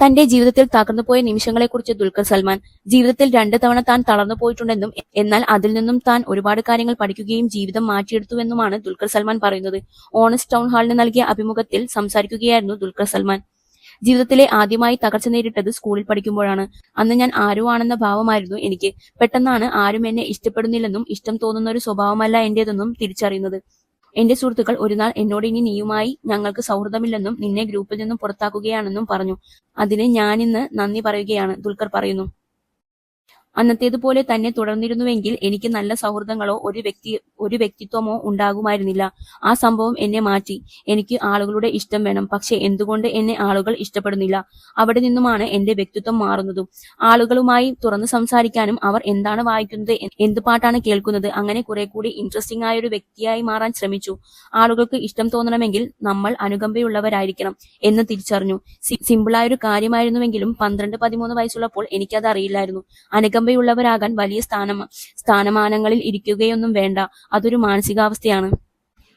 തന്റെ ജീവിതത്തിൽ തകർന്നുപോയ നിമിഷങ്ങളെക്കുറിച്ച് ദുൽഖർ സൽമാൻ ജീവിതത്തിൽ രണ്ടു തവണ താൻ തളർന്നു പോയിട്ടുണ്ടെന്നും എന്നാൽ അതിൽ നിന്നും താൻ ഒരുപാട് കാര്യങ്ങൾ പഠിക്കുകയും ജീവിതം മാറ്റിയെടുത്തുവെന്നുമാണ് ദുൽഖർ സൽമാൻ പറയുന്നത്. ഓണസ്റ്റ് ടൗൺ ഹാളിന് നൽകിയ അഭിമുഖത്തിൽ സംസാരിക്കുകയായിരുന്നു ദുൽഖർ സൽമാൻ. ജീവിതത്തിലെ ആദ്യമായി തകർച്ച നേരിട്ടത് സ്കൂളിൽ പഠിക്കുമ്പോഴാണ്. അന്ന് ഞാൻ ആരോ ആണെന്ന ഭാവമായിരുന്നു എനിക്ക്. പെട്ടെന്നാണ് ആരും എന്നെ ഇഷ്ടപ്പെടുന്നില്ലെന്നും ഇഷ്ടം തോന്നുന്ന ഒരു സ്വഭാവമല്ല എന്റേതെന്നും തിരിച്ചറിയുന്നത്. എന്റെ സുഹൃത്തുക്കൾ ഒരുനാൾ എന്നോട് ഇനി നീയുമായി ഞങ്ങൾക്ക് സൗഹൃദമില്ലെന്നും നിന്നെ ഗ്രൂപ്പിൽ നിന്നും പുറത്താക്കുകയാണെന്നും പറഞ്ഞു. അതിന് ഞാനിന്ന് നന്ദി പറയുകയാണ് ദുൽഖർ പറയുന്നു. അന്നത്തേതുപോലെ തന്നെ തുടർന്നിരുന്നുവെങ്കിൽ എനിക്ക് നല്ല സൗഹൃദങ്ങളോ ഒരു വ്യക്തി ഒരു വ്യക്തിത്വമോ ഉണ്ടാകുമായിരുന്നില്ല. ആ സംഭവം എന്നെ മാറ്റി. എനിക്ക് ആളുകളുടെ ഇഷ്ടം വേണം. പക്ഷെ എന്തുകൊണ്ട് എന്നെ ആളുകൾ ഇഷ്ടപ്പെടുന്നില്ല? അവിടെ നിന്നുമാണ് എന്റെ വ്യക്തിത്വം മാറുന്നതും. ആളുകളുമായി തുറന്നു സംസാരിക്കാനും അവർ എന്താണ് വായിക്കുന്നത് എന്ത് പാട്ടാണ് കേൾക്കുന്നത്? അങ്ങനെ കുറെ കൂടി ഇൻട്രസ്റ്റിംഗ് ആയ ഒരു വ്യക്തിയായി മാറാൻ ശ്രമിച്ചു. ആളുകൾക്ക് ഇഷ്ടം തോന്നണമെങ്കിൽ നമ്മൾ അനുകമ്പയുള്ളവരായിരിക്കണം എന്ന് തിരിച്ചറിഞ്ഞു. സിമ്പിളായ ഒരു കാര്യമായിരുന്നുവെങ്കിലും പന്ത്രണ്ട് പതിമൂന്ന് വയസ്സുള്ളപ്പോൾ എനിക്കത് അറിയില്ലായിരുന്നു. അനുകമ്പയുള്ളവരാകാൻ വലിയ സ്ഥാന സ്ഥാനമാനങ്ങളിൽ ഇരിക്കുകയൊന്നും വേണ്ട. അതൊരു മാനസികാവസ്ഥയാണ്.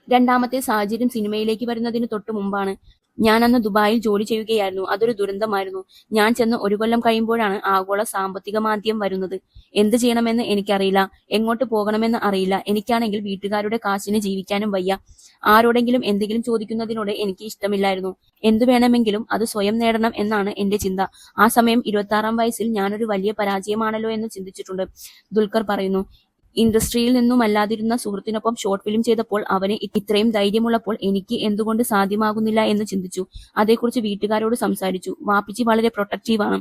രണ്ടാമത്തെ സാഹചര്യം സിനിമയിലേക്ക് വരുന്നതിന് തൊട്ടു മുമ്പാണ്. ഞാൻ അന്ന് ദുബായിൽ ജോലി ചെയ്യുകയായിരുന്നു. അതൊരു ദുരന്തമായിരുന്നു. ഞാൻ ചെന്ന് ഒരു കൊല്ലം കഴിയുമ്പോഴാണ് ആഗോള സാമ്പത്തിക മാന്ദ്യം വരുന്നത്. എന്ത് ചെയ്യണമെന്ന് എനിക്കറിയില്ല. എങ്ങോട്ട് പോകണമെന്ന് അറിയില്ല. എനിക്കാണെങ്കിൽ വീട്ടുകാരുടെ കാശിന് ജീവിക്കാനും വയ്യ. ആരോടെങ്കിലും എന്തെങ്കിലും ചോദിക്കുന്നതിനോട് എനിക്ക് ഇഷ്ടമില്ലായിരുന്നു. എന്തു വേണമെങ്കിലും അത് സ്വയം നേടണം എന്നാണ് എന്റെ ചിന്ത. ആ സമയം ഇരുപത്തി ആറാം വയസ്സിൽ ഞാനൊരു വലിയ പരാജയമാണല്ലോ എന്ന് ചിന്തിച്ചിട്ടുണ്ട്. ദുൽഖർ പറയുന്നു ഇൻഡസ്ട്രിയിൽ നിന്നുമല്ലാതിരുന്ന സുഹൃത്തിനൊപ്പം ഷോർട്ട് ഫിലിം ചെയ്തപ്പോൾ അവന് ഇത്രയും ധൈര്യമുള്ളപ്പോൾ എനിക്ക് എന്തുകൊണ്ട് സാധ്യമാകുന്നില്ല എന്ന് ചിന്തിച്ചു. അതേക്കുറിച്ച് വീട്ടുകാരോട് സംസാരിച്ചു. വാപ്പിച്ചി വളരെ പ്രൊട്ടക്റ്റീവാണ്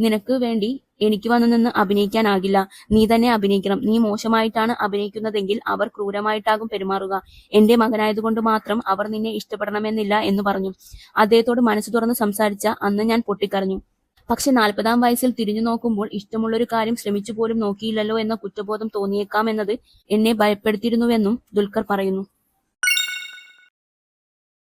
നിനക്ക് വേണ്ടി എനിക്ക് വന്നു നിന്ന് അഭിനയിക്കാനാകില്ല. നീ തന്നെ അഭിനയിക്കണം. നീ മോശമായിട്ടാണ് അഭിനയിക്കുന്നതെങ്കിൽ അവർ ക്രൂരമായിട്ടാകും പെരുമാറുക. എന്റെ മകനായതുകൊണ്ട് മാത്രം അവർ നിന്നെ ഇഷ്ടപ്പെടണമെന്നില്ല എന്ന് പറഞ്ഞു. അദ്ദേഹത്തോട് മനസ്സ് തുറന്ന് സംസാരിച്ച അന്ന് ഞാൻ പൊട്ടിക്കരഞ്ഞു. പക്ഷെ നാൽപ്പതാം വയസ്സിൽ തിരിഞ്ഞു നോക്കുമ്പോൾ ഇഷ്ടമുള്ളൊരു കാര്യം ശ്രമിച്ചു പോലും നോക്കിയില്ലല്ലോ എന്ന കുറ്റബോധം തോന്നിയേക്കാം എന്നത് എന്നെ ഭയപ്പെടുത്തിയിരുന്നുവെന്നും ദുൽഖർ പറയുന്നു.